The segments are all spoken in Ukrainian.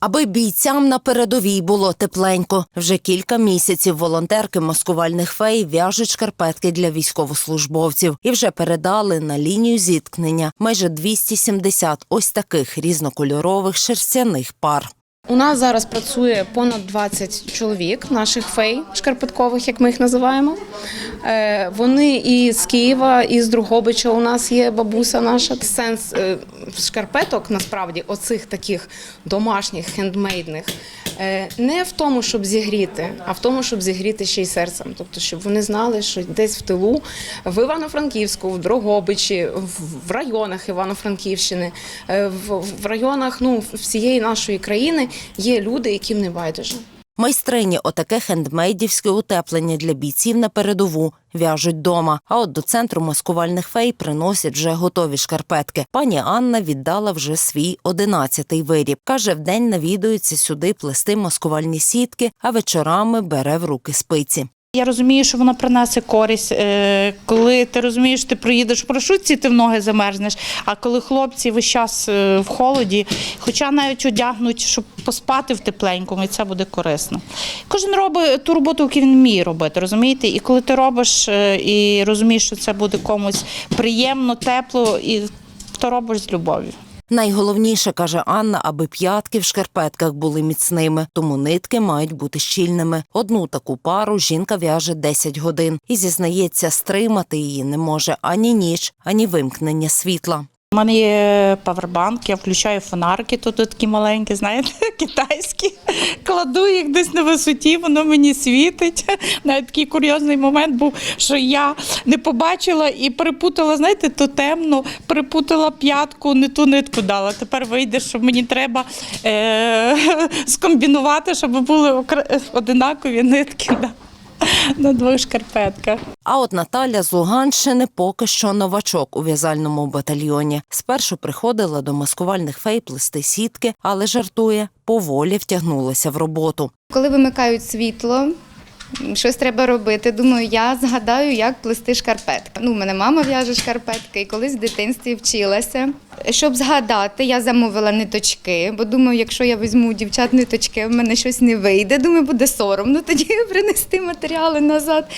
Аби бійцям на передовій було тепленько. Вже кілька місяців волонтерки маскувальних фей в'яжуть шкарпетки для військовослужбовців і вже передали на лінію зіткнення майже 270 ось таких різнокольорових шерстяних пар. У нас зараз працює понад 20 чоловік, наших фей шкарпеткових, як ми їх називаємо. Е, Вони і з Києва, і з Другобича. У нас є бабуся наша. Сенс е, шкарпеток, насправді, оцих таких домашніх, хендмейдних, е, не в тому, щоб зігріти, а в тому, щоб зігріти ще й серцем. Тобто, щоб вони знали, що десь в тилу, в Івано-Франківську, в Дрогобичі, в- районах Івано-Франківщини, е, в районах ну, всієї нашої країни є люди, яким не байдуже. Майстрині отаке хендмейдівське утеплення для бійців на передову в'яжуть дома. А от до центру маскувальних фей приносять вже готові шкарпетки. Пані Анна віддала вже свій одинадцятий виріб. Каже, вдень навідується сюди плести маскувальні сітки, а вечорами бере в руки спиці. Я розумію, що вона принесе користь. Е, Коли ти розумієш, ти приїдеш в парашутці, ти в ноги замерзнеш. А коли хлопці весь час е, в холоді, хоча навіть одягнуть, щоб поспати в тепленькому, і це буде корисно. Кожен робить ту роботу, яку він вміє робити, розумієте? І коли ти робиш е, і розумієш, що це буде комусь приємно, тепло, і то робиш з любов'ю. Найголовніше каже Анна, аби п'ятки в шкарпетках були міцними, тому нитки мають бути щільними. Одну таку пару жінка в'яже 10 годин і зізнається, стримати її не може ані ніч, ані вимкнення світла. У мене є павербанк, я включаю фонарики, тут такі маленькі, знаєте, китайські. Кладу їх десь на висоті, воно мені світить. Навіть такий курйозний момент був, що я не побачила і перепутала, знаєте, то темно, перепутала п'ятку, не ту нитку дала. Тепер вийде, що мені треба е- скомбінувати, щоб були одинакові нитки на, на двох шкарпетках. А от Наталя з Луганщини поки що новачок у в'язальному батальйоні. Спершу приходила до маскувальних фей плести сітки, але жартує, поволі втягнулася в роботу. Коли вимикають світло, щось треба робити. Думаю, я згадаю, як плести шкарпетки. Ну, у мене мама в'яже шкарпетки і колись в дитинстві вчилася. Щоб згадати, я замовила ниточки, бо думаю, якщо я візьму у дівчат ниточки, в мене щось не вийде. Думаю, буде соромно тоді принести матеріали назад.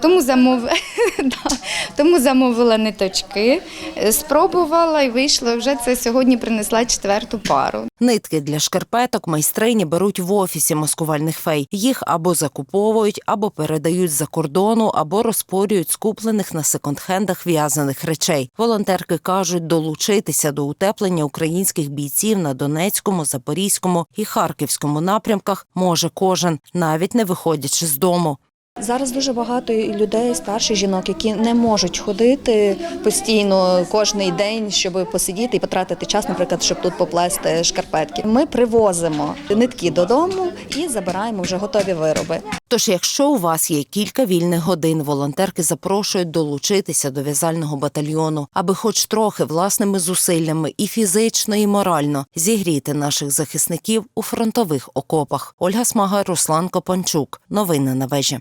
Тому замов... Тому замовила ниточки, спробувала і вийшло. Вже це сьогодні принесла четверту пару. Нитки для шкарпеток майстрині беруть в офісі маскувальних фей. Їх або закуповують, або передають з-за кордону, або розпорюють з куплених на секонд-хендах в'язаних речей. Волонтерки кажуть, долучитися до утеплення українських бійців на Донецькому, Запорізькому і Харківському напрямках може кожен, навіть не виходячи з дому. Зараз дуже багато людей, старших жінок, які не можуть ходити постійно кожний день, щоб посидіти і потратити час, наприклад, щоб тут поплести шкарпетки. Ми привозимо нитки додому і забираємо вже готові вироби. Тож, якщо у вас є кілька вільних годин, волонтерки запрошують долучитися до в'язального батальйону, аби хоч трохи власними зусиллями і фізично, і морально зігріти наших захисників у фронтових окопах. Ольга Смага, Руслан Копанчук. Новини на вежі.